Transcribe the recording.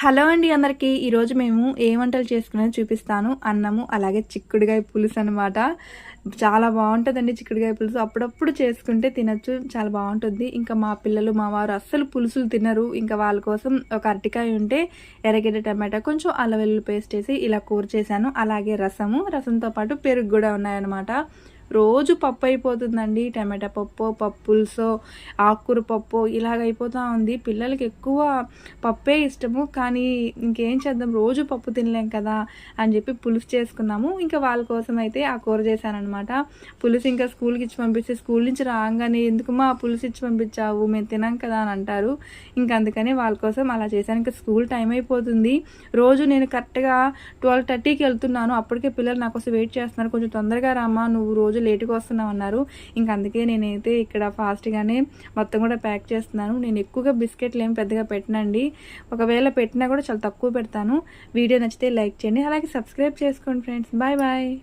Hello అండి అందరికీ. ఈరోజు మేము ఏ వంటలు చేసుకునేది చూపిస్తాను. అన్నము అలాగే చిక్కుడుగాయ పులుసు అనమాట చాలా బాగుంటుందండి చిక్కుడుగాయ పులుసు. అప్పుడప్పుడు చేసుకుంటే తినచ్చు చాలా బాగుంటుంది. ఇంకా మా పిల్లలు మా వారు అస్సలు పులుసులు తినరు. ఇంకా వాళ్ళ కోసం ఒక అరటికాయ ఉంటే ఎర్రగడ్డ టమాటా కొంచెం అల్లవెల్లుల్లి పేస్ట్ వేసి ఇలా కూర చేశాను. అలాగే రసము రసంతో పాటు పెరుగు కూడా ఉన్నాయన్నమాట. రోజు పప్పు అయిపోతుందండి. టమాటా పప్పు పప్పులసో ఆకుకూర పప్పు ఇలాగ అయిపోతూ ఉంది. పిల్లలకి ఎక్కువ పప్పే ఇష్టము. కానీ ఇంకేం చేద్దాం? రోజు పప్పు తినలేం కదా అని చెప్పి పులుసు చేసుకున్నాము. ఇంకా వాళ్ళ కోసం అయితే ఆ కూర చేశానమాట పులుసు ఇంకా స్కూల్కి ఇచ్చి పంపిస్తే స్కూల్ నుంచి రాగానే ఎందుకు మా పులుసు ఇచ్చి పంపించావు? మేము తినాం కదా అని అంటారు. ఇంకా అందుకని వాళ్ళ కోసం అలా చేశాను. ఇంకా స్కూల్ టైం అయిపోతుంది. రోజు నేను కరెక్ట్గా ట్వెల్వ్ థర్టీకి వెళ్తున్నాను. అప్పటికే పిల్లలు నా కోసం వెయిట్ చేస్తున్నారు. కొంచెం తొందరగా రామా నువ్వు రోజు రోజు లేటుగా వస్తున్నాం అన్నారు ఇంక అందుకే నేనైతే ఇక్కడ ఫాస్ట్గానే మొత్తం కూడా ప్యాక్ చేస్తున్నాను. నేను ఎక్కువగా బిస్కెట్లు ఏం పెద్దగా పెట్టనండి. ఒకవేళ పెట్టినా కూడా చాలా తక్కువ పెడతాను. వీడియో నచ్చితే లైక్ చేయండి. అలాగే సబ్స్క్రైబ్ చేసుకోండి ఫ్రెండ్స్. Bye bye.